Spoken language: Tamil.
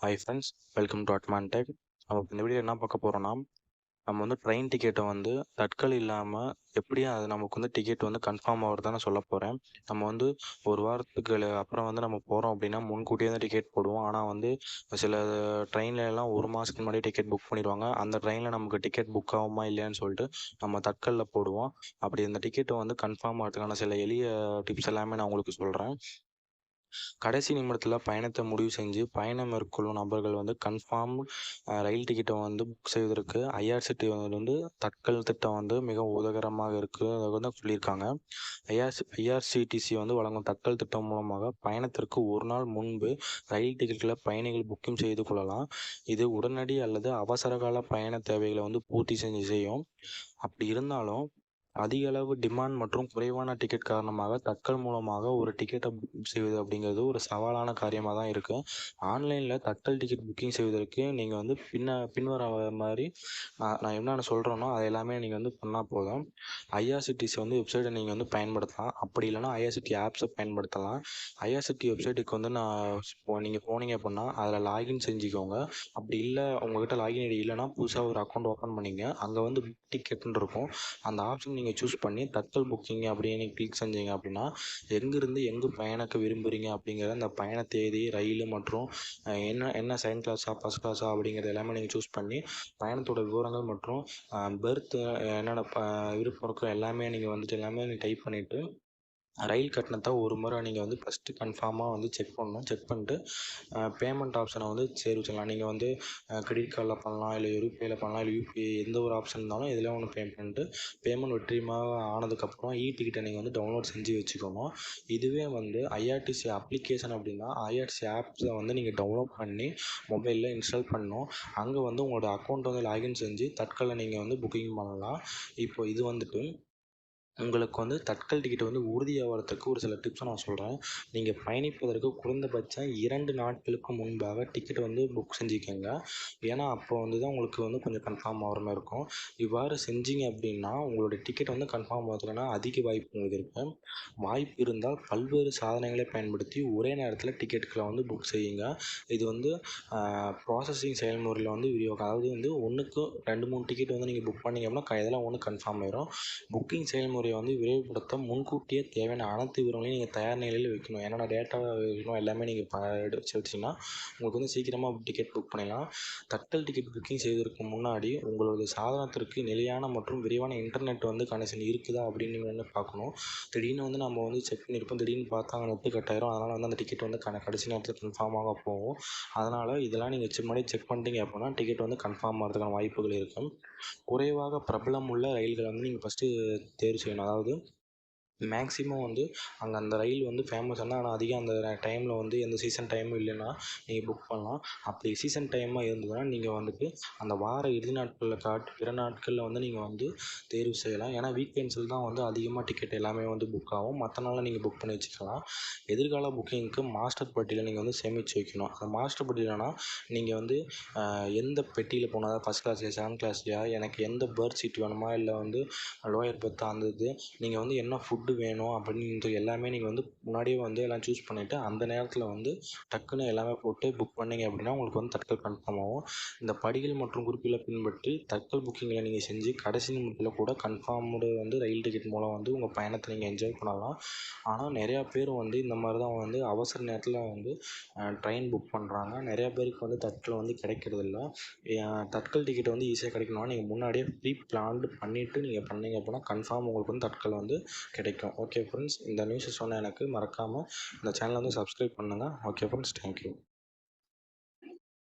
Hi friends welcome to Atman tech நம்ம இந்த வீடியோ என்ன பார்க்க போகிறோம்னா நம்ம வந்து ட்ரெயின் டிக்கெட்டை வந்து தட்கல் இல்லாமல் எப்படி அது நமக்கு வந்து டிக்கெட் வந்து கன்ஃபார்ம் ஆகிறதா நான் சொல்ல போகிறேன் நம்ம வந்து ஒரு வாரத்துக்கு அப்புறம் வந்து நம்ம போகிறோம் அப்படின்னா முன்கூட்டியே தான் டிக்கெட் போடுவோம். ஆனால் வந்து சில ட்ரெயின்ல எல்லாம் ஒரு மாதத்துக்கு முன்னாடி டிக்கெட் புக் பண்ணிடுவாங்க. அந்த ட்ரெயினில் நமக்கு டிக்கெட் புக் ஆகுமா இல்லையான்னு சொல்லிட்டு நம்ம தட்கலில் போடுவோம். அப்படி அந்த டிக்கெட்டை வந்து கன்ஃபார்ம் ஆகிறதுக்கான சில எளிய டிப்ஸ் எல்லாமே நான் உங்களுக்கு சொல்கிறேன் கடைசி நிமிடத்தில் பயணத்தை முடிவு செஞ்சு பயணம் மேற்கொள்ளும் நபர்கள் வந்து கன்ஃபார்ம் ரயில் டிக்கெட்டை வந்து புக் செய்வதற்கு ஐஆர்சிடி வந்து தட்கல் திட்டம் வந்து மிக உதகரமாக இருக்குது அதை வந்து சொல்லியிருக்காங்க. ஐஆர்சி ஐஆர்சிடிசி வந்து வழங்கும் தட்கல் திட்டம் மூலமாக பயணத்திற்கு ஒரு நாள் முன்பு ரயில் டிக்கெட்டில் பயணிகள் புக்கிங் செய்து கொள்ளலாம். இது உடனடி அல்லது அவசரகால பயண தேவைகளை வந்து பூர்த்தி செஞ்சு செய்யும். அப்படி இருந்தாலும் அதிக அளவு டிமாண்ட் மற்றும் குறைவான டிக்கெட் காரணமாக தட்கல் மூலமாக ஒரு டிக்கெட்டை புக் செய்வது அப்படிங்கிறது ஒரு சவாலான காரியமாக தான் இருக்கும் ஆன்லைனில் தட்கல் டிக்கெட் புக்கிங் செய்வதற்கு நீங்கள் வந்து பின்ன பின்வர மாதிரி நான் நான் என்னென்ன சொல்கிறேனோ அது எல்லாமே நீங்கள் வந்து பண்ணால் போதும். ஐஆர்சிடிசி வந்து வெப்சைட்டை நீங்கள் வந்து பயன்படுத்தலாம். அப்படி இல்லைன்னா ஐஆர்சிடி ஆப்ஸை பயன்படுத்தலாம். ஐஆர்சிடி வெப்சைட்டுக்கு வந்து நான் நீங்கள் போனீங்க அப்படின்னா அதில் லாகின் செஞ்சுக்கோங்க. அப்படி இல்லை உங்ககிட்ட லாகின் ஐடி இல்லைன்னா புதுசாக ஒரு அக்கௌண்ட் ஓப்பன் பண்ணிங்க. அங்கே வந்து புக் டிக்கெட்னு இருக்கும். அந்த ஆப்ஷன் நீங்கள் சூஸ் பண்ணி தட்கல் புக்கிங் அப்படின்னு கிளிக் செஞ்சீங்க அப்படின்னா எங்கேருந்து எங்கே பயணிக்க விரும்புகிறீங்க அப்படிங்கிற அந்த பயண தேதி ரயில் மற்றும் என்ன என்ன செகண்ட் கிளாஸா ஃபஸ்ட் கிளாஸா அப்படிங்கிறது எல்லாமே நீங்கள் சூஸ் பண்ணி பயணத்தோட விவரங்கள் மற்றும் பெர்த் என்னென்ன ப- விருப்பம் இருக்கோ எல்லாமே நீங்கள் வந்துட்டு எல்லாமே நீங்கள் டைப் பண்ணிவிட்டு ரயில் கட்டணத்தை ஒரு முறை நீங்கள் வந்து ஃபஸ்ட்டு கன்ஃபார்மாக வந்து செக் பண்ணணும். செக் பண்ணிட்டு பேமெண்ட் ஆப்ஷனை வந்து சரி செய்யலாம். நீங்கள் வந்து கிரெடிட் கார்டில் பண்ணலாம் இல்லை யூபிஐயில் பண்ணலாம் இல்லை யூபிஐ எந்த ஒரு ஆப்ஷன் இருந்தாலும் இதில் ஒன்று பே பண்ணிட்டு பேமெண்ட் வெற்றியமாக ஆனதுக்கப்புறம் இ டிக்கெட்டை நீங்கள் வந்து டவுன்லோட் செஞ்சு வச்சுக்கணும். இதுவே வந்து ஐஆர்டிசி அப்ளிகேஷன் அப்படின்னா ஐஆர்டிசி ஆப்ஸை வந்து நீங்கள் டவுன்லோட் பண்ணி மொபைலில் இன்ஸ்டால் பண்ணணும். அங்கே வந்து உங்களோட அக்கௌண்ட் வந்து லாகின் செஞ்சு தற்கொலை நீங்கள் வந்து புக்கிங் பண்ணலாம். இப்போ இது வந்துட்டு உங்களுக்கு வந்து தட்கல் டிக்கெட் வந்து உறுதியாகிறதுக்கு ஒரு சில டிப்ஸை நான் சொல்கிறேன் நீங்கள் பயணிப்பதற்கு குறைந்தபட்சம் இரண்டு நாட்களுக்கு முன்பாக டிக்கெட் வந்து புக் செஞ்சுக்கோங்க. ஏன்னா அப்போ வந்து தான் உங்களுக்கு வந்து கொஞ்சம் கன்ஃபார்ம் ஆகிற மாதிரி இருக்கும். இவ்வாறு செஞ்சீங்க அப்படின்னா உங்களோட டிக்கெட் வந்து கன்ஃபார்ம் ஆகுதுன்னா அதிக வாய்ப்பு உங்களுக்கு இருக்குது வாய்ப்பு இருந்தால் பல்வேறு சாதனங்களை பயன்படுத்தி ஒரே நேரத்தில் டிக்கெட்டுகளை வந்து புக் செய்யுங்க. இது வந்து ப்ராசஸிங் செயல்முறையில் வந்து விரிவாக்கம். அதாவது வந்து ஒன்றுக்கு ரெண்டு மூணு டிக்கெட் வந்து நீங்கள் புக் பண்ணிங்க அப்படின்னா இதெல்லாம் ஒன்று கன்ஃபார்ம் ஆயிரும். புக்கிங் செயல்முறை செயல்முறையை வந்து விரைவுபடுத்த முன்கூட்டியே தேவையான அனைத்து விவரங்களையும் நீங்கள் தயார் நிலையில் வைக்கணும். என்னென்ன டேட்டா வைக்கணும் எல்லாமே நீங்கள் ப எடுத்து வச்சிங்கன்னா உங்களுக்கு வந்து சீக்கிரமாக டிக்கெட் புக் பண்ணிடலாம். தட்கல் டிக்கெட் புக்கிங் செய்வதற்கு முன்னாடி உங்களோட சாதனத்திற்கு நிலையான மற்றும் விரைவான இன்டர்நெட் வந்து கனெக்ஷன் இருக்குதா அப்படின்னு நீங்கள் பார்க்கணும். திடீர்னு வந்து நம்ம வந்து செக் பண்ணியிருப்போம். திடீர்னு பார்த்தா அங்கே நெட்டு கட் ஆயிரும். அதனால் வந்து அந்த டிக்கெட் வந்து கன கடைசி நேரத்தில் கன்ஃபார்ம் ஆக போகும். அதனால் இதெல்லாம் நீங்கள் செக் முன்னாடி செக் பண்ணிட்டீங்க அப்படின்னா டிக்கெட் வந்து கன்ஃபார்ம் ஆகிறதுக்கான வாய்ப்புகள் இருக்கும். குறைவாக பிரபலம் உள்ள ரயில்களை வந்து நீங்கள் ஃபஸ்ட்டு தேர்வு செய்யணும். அதாவது மேக்ஸிமம் வந்து அங்கே அந்த ரயில் வந்து ஃபேமஸான ஆனால் அதிகம் அந்த டைமில் வந்து எந்த சீசன் டைமும் இல்லைன்னா நீங்கள் புக் பண்ணலாம். அப்படி சீசன் டைமாக இருந்ததுன்னா நீங்கள் வந்துட்டு அந்த வார இறுதி நாட்களில் காட்டு பிற நாட்களில் வந்து நீங்கள் வந்து தேர்வு செய்யலாம். ஏன்னா வீக்கெண்ட்ஸில் தான் வந்து அதிகமாக டிக்கெட் எல்லாமே வந்து புக் ஆகும். மற்ற நாளில் நீங்கள் புக் பண்ணி வச்சுக்கலாம். எதிர்கால புக்கிங்க்கு மாஸ்டர் பட்டியலில் நீங்கள் வந்து சேமித்து வைக்கணும். அந்த மாஸ்டர் பட்டியல்னா நீங்கள் வந்து எந்த பெட்டியில் போனால் ஃபஸ்ட் கிளாஸ்லையா செகண்ட் கிளாஸ்லையா எனக்கு எந்த பேர்த் சீட் வேணுமா? இல்லை வந்து லோயர் பர்த் அந்த இது நீங்கள் வந்து என்ன ஃபுட் ஃபுட்டு வேணும் அப்படின்றது எல்லாமே நீங்கள் வந்து முன்னாடியே வந்து எல்லாம் சூஸ் பண்ணிவிட்டு அந்த நேரத்தில் வந்து டக்குன்னு எல்லாமே போட்டு புக் பண்ணிங்க அப்படின்னா உங்களுக்கு வந்து தட்கல் கன்ஃபார்ம் ஆகும். இந்த படிகள் மற்றும் குறிப்புகளை பின்பற்றி தட்கல் புக்கிங்களை நீங்கள் செஞ்சு கடைசி நிமிடத்தில் கூட கன்ஃபார்மோடு வந்து ரயில் டிக்கெட் மூலம் வந்து உங்கள் பயணத்தை நீங்கள் என்ஜாய் பண்ணலாம். ஆனால் நிறையா பேர் வந்து இந்த மாதிரி தான் வந்து அவசர நேரத்தில் வந்து ட்ரெயின் புக் பண்ணுறாங்க நிறையா பேருக்கு வந்து தட்கல் வந்து கிடைக்கிறதில்ல தட்கல் டிக்கெட் வந்து ஈஸியாக கிடைக்கணும்னா நீங்கள் முன்னாடியே ப்ரீ பிளான்டு பண்ணிவிட்டு நீங்கள் பண்ணீங்க அப்படின்னா கன்ஃபார்ம் உங்களுக்கு வந்து தட்கல் வந்து கிடைக்கும். கிடைக்கும் ஓகே ஃப்ரெண்ட்ஸ் இந்த நியூஸை சொன்ன எனக்கு மறக்காமல் இந்த சேனலை வந்து சப்ஸ்கிரைப் பண்ணுங்கள் ஓகே ஃப்ரெண்ட்ஸ் தேங்க்யூ